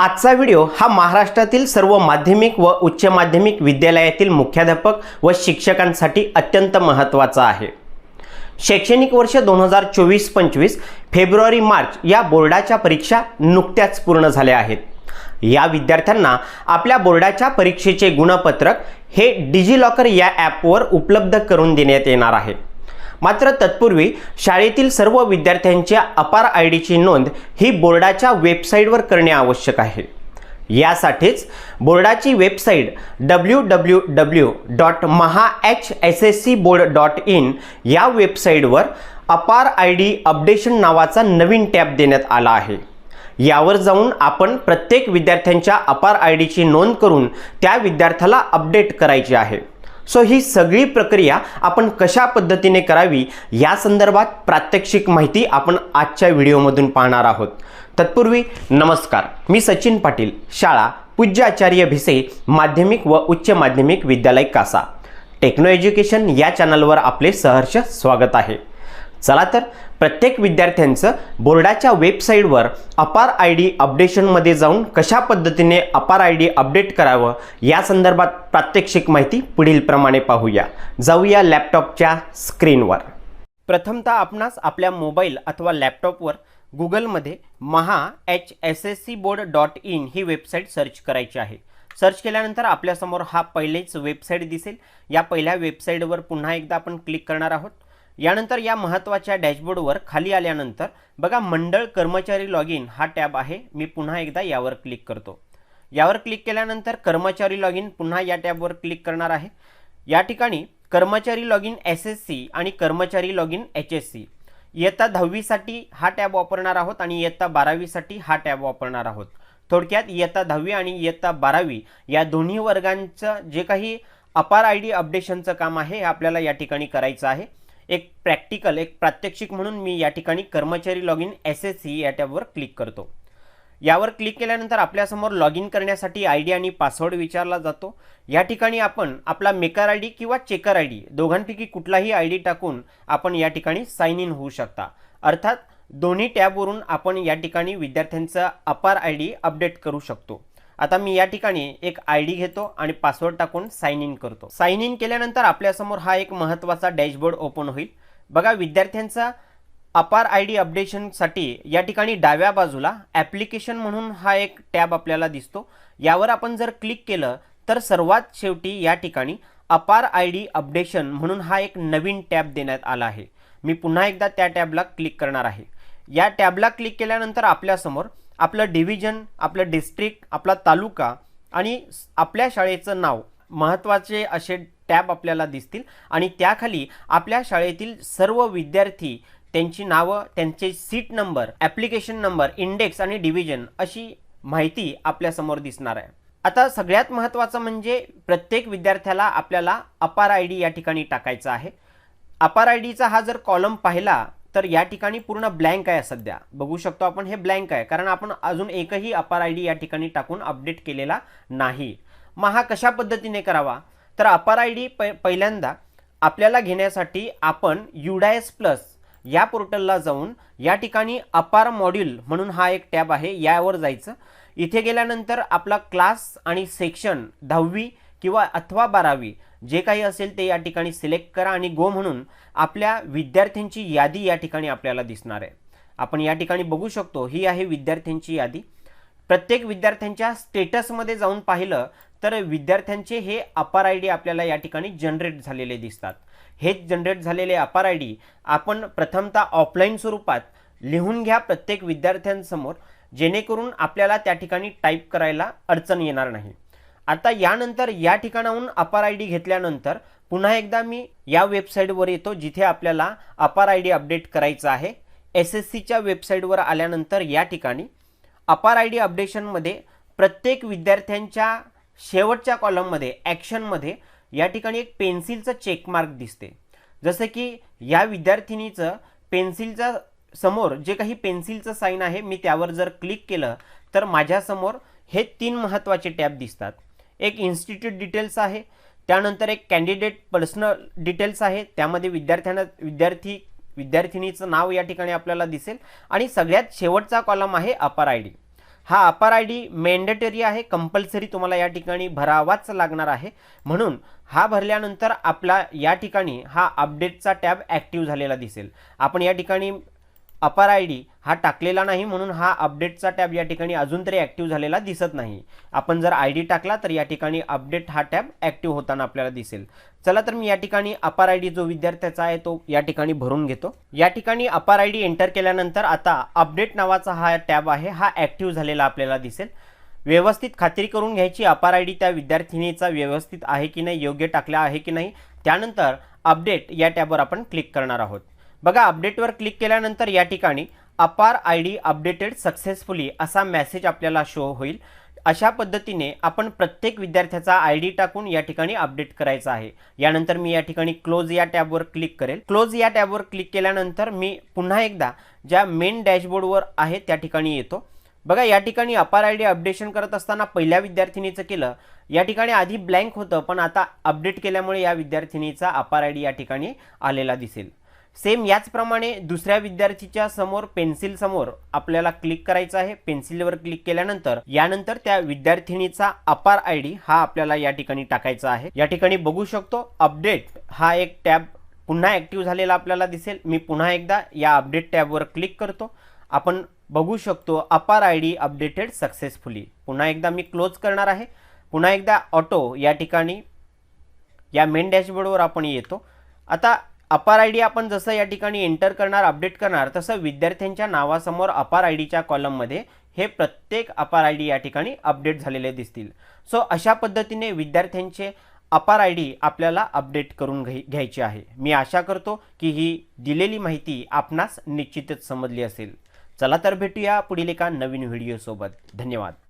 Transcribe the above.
आजचा व्हिडिओ हा महाराष्ट्रातील सर्व माध्यमिक व उच्च माध्यमिक विद्यालयातील मुख्याध्यापक व शिक्षकांसाठी अत्यंत महत्त्वाचा आहे. शैक्षणिक वर्ष दोन हजार चोवीस पंचवीस फेब्रुवारी मार्च या बोर्डाच्या परीक्षा नुकत्याच पूर्ण झाल्या आहेत. या विद्यार्थ्यांना आपल्या बोर्डाच्या परीक्षेचे गुणपत्रक हे डिजिलॉकर या ॲपवर उपलब्ध करून देण्यात येणार आहे. मात्र तत्पूर्वी शाळेतील सर्व विद्यार्थ्यांच्या अपार आय डीची नोंद ही बोर्डाच्या वेबसाईटवर करणे आवश्यक आहे. यासाठीच बोर्डाची website W W W dot Maha H S S C board dot in या वेबसाईटवर अपार आय डी अपडेशन नावाचा नवीन टॅब देण्यात आला आहे. यावर जाऊन आपण प्रत्येक विद्यार्थ्यांच्या अपार आय डीची नोंद करून त्या विद्यार्थ्याला अपडेट करायची आहे. सो ही सगळी प्रक्रिया आपण कशा पद्धतीने करावी या संदर्भात प्रात्यक्षिक माहिती आपण आजच्या व्हिडिओमधून पाहणार आहोत. तत्पूर्वी नमस्कार मी सचिन पाटील शाळा पूज्य आचार्य भिसे माध्यमिक व उच्च माध्यमिक विद्यालय कासा. टेक्नो एज्युकेशन या चॅनलवर आपले सहर्ष स्वागत आहे. चला तर प्रत्येक विद्यार्थ्यांचं बोर्डाच्या वेबसाईटवर अपार आय डी अपडेशनमध्ये जाऊन कशा पद्धतीने अपार आय डी अपडेट करावं या संदर्भात प्रात्यक्षिक माहिती पुढीलप्रमाणे पाहूया. जाऊया लॅपटॉपच्या स्क्रीनवर. प्रथमतः आपणास आपल्या मोबाईल अथवा लॅपटॉपवर गुगलमध्ये Maha H S S C board dot in he website search करायची आहे. सर्च केल्यानंतर आपल्यासमोर हा पहिलेच वेबसाईट दिसेल. या पहिल्या वेबसाईटवर पुन्हा एकदा आपण क्लिक करणार आहोत. यानंतर या महत्त्वाच्या डॅशबोर्डवर खाली आल्यानंतर बघा मंडळ कर्मचारी लॉग इन हा टॅब आहे मी पुन्हा एकदा यावर क्लिक करतो. यावर क्लिक केल्यानंतर कर्मचारी लॉग इन पुन्हा या टॅबवर क्लिक करणार आहे. या ठिकाणी कर्मचारी log in S S C आणि कर्मचारी log in H S C इयत्ता दहावीसाठी हा टॅब वापरणार आहोत आणि इयत्ता बारावीसाठी हा टॅब वापरणार आहोत. थोडक्यात इयत्ता दहावी आणि इयत्ता बारावी या दोन्ही वर्गांचं जे काही अपार आय डी अपडेशनचं काम आहे हे आपल्याला या ठिकाणी करायचं आहे. एक प्रॅक्टिकल एक प्रात्यक्षिक म्हणून मी या ठिकाणी कर्मचारी log in S S C या टॅबवर क्लिक करतो. यावर क्लिक केल्यानंतर आपल्यासमोर लॉग इन करण्यासाठी आय डी आणि पासवर्ड विचारला जातो. या ठिकाणी आपण आपला मेकर आय डी किंवा चेकर आय डी दोघांपैकी कुठलाही आय डी टाकून आपण या ठिकाणी साईन इन होऊ शकता. अर्थात दोन्ही टॅबवरून आपण या ठिकाणी विद्यार्थ्यांचा अपार आय डी अपडेट करू शकतो. आता मी या ठिकाणी एक आय डी घेतो आणि पासवर्ड टाकून साइन इन करतो. साइन इन केल्यानंतर आपल्यासमोर हा एक महत्त्वाचा डॅशबोर्ड ओपन होईल. बघा विद्यार्थ्यांचा अपार आय डी अपडेशनसाठी या ठिकाणी डाव्या बाजूला ॲप्लिकेशन म्हणून हा एक टॅब आपल्याला दिसतो. यावर आपण जर क्लिक केलं तर सर्वात शेवटी या ठिकाणी अपार आय डी अपडेशन म्हणून हा एक नवीन टॅब देण्यात आला आहे. मी पुन्हा एकदा त्या टॅबला क्लिक करणार आहे. या टॅबला क्लिक केल्यानंतर आपल्यासमोर आपलं डिव्हिजन आपलं डिस्ट्रिक्ट आपला तालुका आणि आपल्या शाळेचं नाव महत्त्वाचे असे टॅब आपल्याला दिसतील. आणि त्याखाली आपल्या शाळेतील सर्व विद्यार्थी त्यांची नावं त्यांचे seat number application number index आणि डिव्हिजन अशी माहिती आपल्यासमोर दिसणार आहे. आता सगळ्यात महत्त्वाचं म्हणजे प्रत्येक विद्यार्थ्याला आपल्याला अपार आय डी या ठिकाणी टाकायचा आहे. अपार आय डीचा हा जर कॉलम पाहिला तर या ठिकाणी पूर्ण ब्लँक आहे सध्या. बघू शकतो आपण हे ब्लँक आहे. कारण आपण अजून एकही अपार आय डी या ठिकाणी टाकून अपडेट केलेला नाही. मग हा कशा पद्धतीने करावा? तर अपार आय डी प पहिल्यांदा आपल्याला घेण्यासाठी आपण युडायस प्लस या पोर्टलला जाऊन या ठिकाणी अपार मॉड्यूल म्हणून हा एक टॅब आहे यावर जायचं. इथे गेल्यानंतर आपला क्लास आणि सेक्शन दहावी किंवा अथवा बारावी जे काही असेल ते या ठिकाणी सिलेक्ट करा आणि गो म्हणून आपल्या विद्यार्थ्यांची यादी या ठिकाणी आपल्याला दिसणार आहे. आपण या ठिकाणी बघू शकतो ही आहे विद्यार्थ्यांची यादी. प्रत्येक विद्यार्थ्यांच्या स्टेटसमध्ये जाऊन पाहिलं तर विद्यार्थ्यांचे हे अपार आय डी आपल्याला या ठिकाणी जनरेट झालेले दिसतात. हे जनरेट झालेले अपार आय डी आपण प्रथमतः ऑफलाईन स्वरूपात लिहून घ्या प्रत्येक विद्यार्थ्यांसमोर जेणेकरून आपल्याला त्या ठिकाणी टाईप करायला अडचण येणार नाही. आता यानंतर या ठिकाणाहून अपार आय डी घेतल्यानंतर पुन्हा एकदा मी या वेबसाईटवर येतो जिथे आपल्याला अपार आय डी अपडेट करायचं आहे. एस एस सीच्या वेबसाईटवर आल्यानंतर या ठिकाणी अपार आय डी अपडेशनमध्ये प्रत्येक विद्यार्थ्यांच्या शेवटच्या कॉलममध्ये ॲक्शनमध्ये या ठिकाणी एक पेन्सिलचं चेकमार्क दिसते. जसं की या विद्यार्थिनीचं पेन्सिलच्या समोर जे काही पेन्सिलचं साईन आहे मी त्यावर जर क्लिक केलं तर माझ्यासमोर हे तीन महत्त्वाचे टॅब दिसतात. एक इन्स्टिट्यूट डिटेल्स आहे. त्यानंतर एक कॅन्डिडेट पर्सनल डिटेल्स आहे. त्यामध्ये विद्यार्थ्यांना विद्यार्थी विद्यार्थिनीचं नाव या ठिकाणी आपल्याला दिसेल. आणि सगळ्यात शेवटचा कॉलम आहे अपार आय डी हा अपार आय डी मेंडेटरी आहे. कंपल्सरी तुम्हाला या ठिकाणी भरावाच लागणार आहे. म्हणून हा भरल्यानंतर आपला या ठिकाणी हा अपडेटचा टॅब ॲक्टिव्ह झालेला दिसेल. आपण या ठिकाणी अपार आय डी हा टाकलेला नाही म्हणून हा अपडेटचा टॅब या ठिकाणी अजून तरी ॲक्टिव्ह झालेला दिसत नाही. आपण जर आय डी टाकला तर या ठिकाणी अपडेट हा टॅब ॲक्टिव्ह होताना आपल्याला दिसेल. चला तर मी या ठिकाणी अपार आय डी जो विद्यार्थ्याचा आहे तो या ठिकाणी भरून घेतो. या ठिकाणी अपार आय डी एंटर केल्यानंतर आता अपडेट नावाचा हा टॅब आहे हा ॲक्टिव्ह झालेला आपल्याला दिसेल. व्यवस्थित खात्री करून घ्यायची अपार आय डी त्या विद्यार्थिनीचा व्यवस्थित आहे की नाही योग्य टाकला आहे की नाही त्यानंतर अपडेट या टॅबवर आपण क्लिक करणार आहोत. बघा अपडेटवर क्लिक केल्यानंतर या ठिकाणी APAAR I D updated successfully असा मेसेज आपल्याला शो होईल. अशा पद्धतीने आपण प्रत्येक विद्यार्थ्याचा आय डी टाकून या ठिकाणी अपडेट करायचा आहे. यानंतर मी या ठिकाणी क्लोज या टॅबवर क्लिक करेल. क्लोज या टॅबवर क्लिक केल्यानंतर मी पुन्हा एकदा ज्या मेन डॅशबोर्डवर आहे त्या ठिकाणी येतो. बघा या ठिकाणी अपार आय डी अपडेशन करत असताना पहिल्या विद्यार्थिनीचं केलं. या ठिकाणी आधी ब्लँक होतं पण आता अपडेट केल्यामुळे या विद्यार्थिनीचा अपार आय डी या ठिकाणी आलेला दिसेल. सेम याचप्रमाणे दुसऱ्या विद्यार्थीच्या समोर पेन्सिल समोर आपल्याला क्लिक करायचं आहे. पेन्सिलवर क्लिक केल्यानंतर यानंतर त्या विद्यार्थिनीचा अपार आय डी हा आपल्याला या ठिकाणी टाकायचा आहे. या ठिकाणी बघू शकतो अपडेट हा एक टॅब पुन्हा ॲक्टिव्ह झालेला आपल्याला दिसेल. मी पुन्हा एकदा या अपडेट टॅबवर क्लिक करतो. आपण बघू शकतो अपार आय डी अपडेटेड सक्सेसफुली. पुन्हा एकदा मी क्लोज करणार आहे. पुन्हा एकदा ऑटो या ठिकाणी या मेन डॅशबोर्डवर आपण येतो. आता अपार आय डी आपण जसं या ठिकाणी एंटर करणार अपडेट करणार तसं विद्यार्थ्यांच्या नावासमोर अपार आय डीच्या कॉलममध्ये हे प्रत्येक अपार आय डी या ठिकाणी अपडेट झालेले दिसतील. सो अशा पद्धतीने विद्यार्थ्यांचे अपार आय डी आपल्याला अपडेट करून घ्याय घ्यायची आहे. मी आशा करतो की ही दिलेली माहिती आपणास निश्चितच समजली असेल. चला तर भेटूया पुढील एका नवीन व्हिडिओसोबत. धन्यवाद.